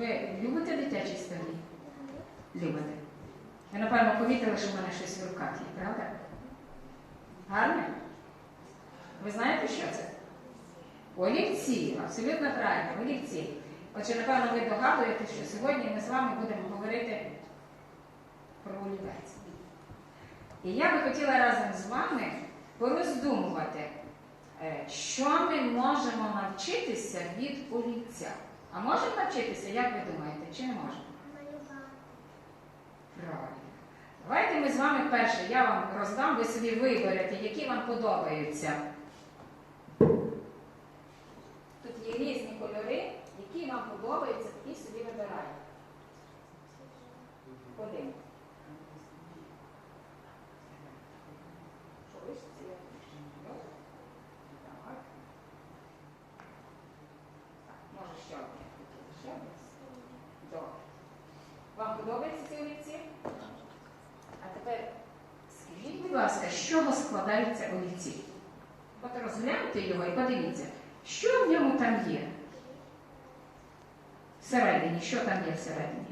Ви любите дитячі історії? Любите. Ви, напевно, помітили, що в мене щось в руках є, правда? Гарне? Ви знаєте, що це? Олівці, абсолютно правильно, олівці. Отже, напевно, ви догадуєте, що сьогодні ми з вами будемо говорити про олівець. І я би хотіла разом з вами пороздумувати, е, що ми можемо навчитися від олівця. А можемо навчитися, як ви думаєте, чи не можемо? Правильно. Давайте ми з вами перше, я вам роздам, ви собі виберете, які вам подобаються. Тут є різні кольори, які вам подобаються, такі собі вибираєте. Один. Що ви ж ці? Добре? Так. Так, може ще одне. Ще одне. Добре. Вам подобаються ці олівці? А тепер скажіть, будь чого складаються олівці? От розгляньте його і подивіться, що в ньому там є. Всередині, що там є всередині?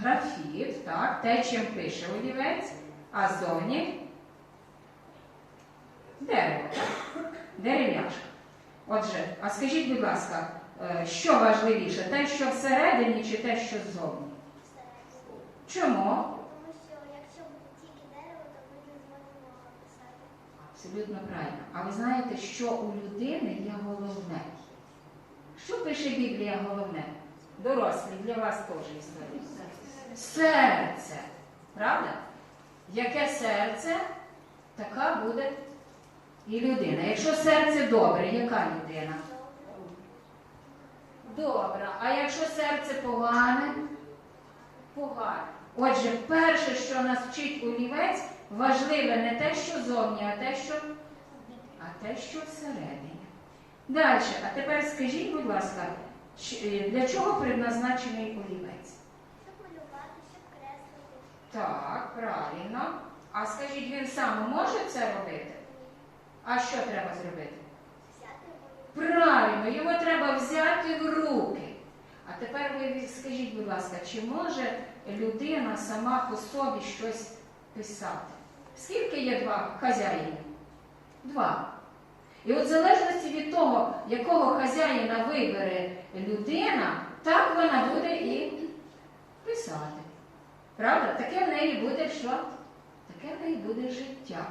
Графіт, так, те, чим пише олівець, а ззовні дерево, так? Дерев'яшка. Отже, а скажіть, будь ласка, е, що важливіше, те, що всередині, чи те, що ззовні? Чому? Тому що якщо буде тільки дерево, то ми не зможемо писати. Абсолютно правильно. А ви знаєте, що у людини є головне? Що пише Біблія головне? Дорослі, для вас теж історія. Серце. Правда? Яке серце, така буде і людина. Якщо серце добре, яка людина? Добре. А якщо серце погане? Погане. Отже, перше, що нас вчить олівець, важливе не те, що зовні, а те, що, а те, що всередині. Далі, а тепер скажіть, будь ласка, е, для чого предназначений олівець? Щоб малювати, щоб креслити. Так, правильно. А скажіть, він сам може це робити? А що треба зробити? Правильно, його треба взяти в руки. А тепер ви скажіть, будь ласка, чи може людина сама по собі щось писати? Скільки є два хазяїни? Два. І от в залежності від того, якого хазяїна вибере людина, так вона буде і писати. Правда? Таке в неї буде що? Таке в неї буде життя.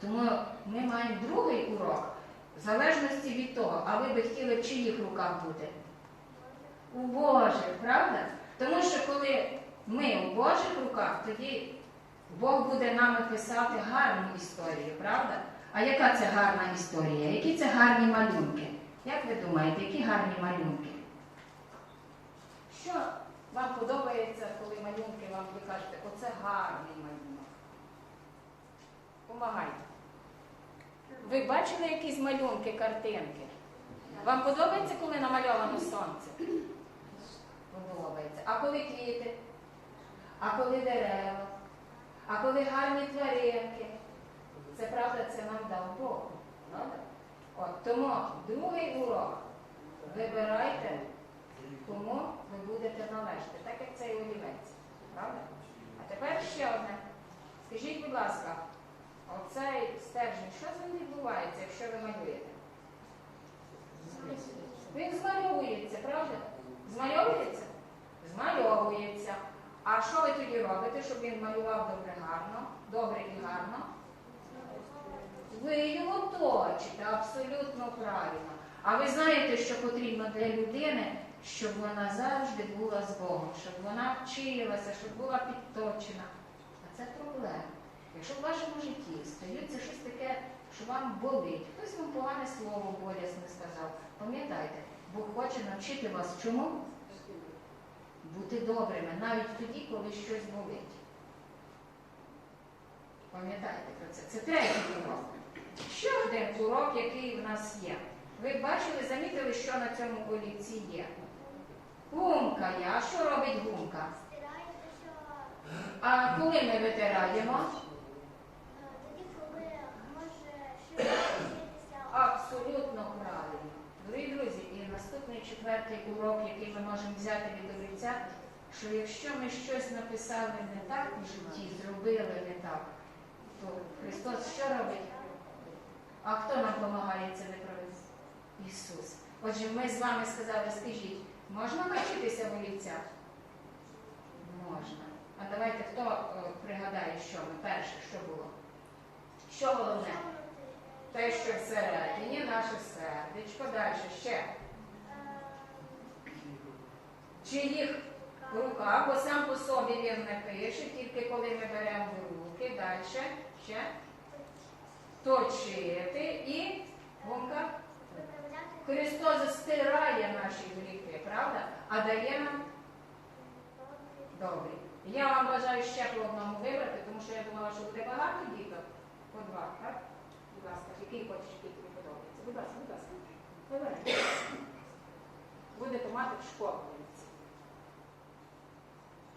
Тому ми маємо другий урок. В залежності від того, а ви би хотіли в чиїх руках бути? У Божих, правда? Тому що коли Божих руках, тоді Бог буде нами писати гарну історію, правда? А яка це гарна історія? Які це гарні малюнки? Як ви думаєте, які гарні малюнки? Що вам подобається, коли малюнки вам ви кажете, оце гарний малюнок? Помагайте. Ви бачили якісь малюнки, картинки? Вам подобається, коли намальовано сонце? Подобається. А коли квіти? А коли дерева? А коли гарні тваринки? Це правда, це нам дав Бог. От, тому другий урок. Вибирайте, кому ви будете належати, так як цей олівець. Правда? А тепер ще одне. Скажіть, будь ласка, оцей стержень, що з ним відбувається, якщо ви малюєте? Він змальовується, правда? Змальовується? Змальовується. А що ви тоді робите, щоб він малював добре гарно, добре і гарно? Ви його точите, абсолютно правильно. А ви знаєте, що потрібно для людини, щоб вона завжди була з Богом, щоб вона вчилася, щоб була підточена. А це проблема. Якщо в вашому житті стається щось таке, що вам болить, хтось вам погане слово болісне сказав, пам'ятайте, Бог хоче навчити вас чому? Бути добрими, навіть тоді, коли щось болить. Пам'ятайте про це. Це третій урок. Ще один урок, який в нас є. Ви бачили, замітили, що на цьому олівці є? Гумка є. А що робить гумка? А коли ми витираємо? е, тоді, коли може щось після Абсолютно правильно. Дорогі друзі, і наступний четвертий урок, який ми можемо взяти від олівця, що якщо ми щось написали не так у житті, зробили не так, то Христос що робить? А хто нам допомагає це виправити? Ісус. Отже, ми з вами сказали, скажіть, можна навчитися в олівцях? Можна. А давайте хто е, пригадає, що ми перше, що було? Що головне? Те, що всередині, наше сердечко, далі ще. Чи їх в руках, бо сам по собі він не пише, тільки коли ми беремо руки, далі ще точити і гумка. Христос стирає наші гріхи, правда? А дає нам добрі. Я вам бажаю ще по одному вибрати, тому що я думала, що буде багато діток. По два, так? Будь ласка, який хочеш, який тобі подобається. Будь ласка, будь ласка. Вибирай. Будете мати в школу.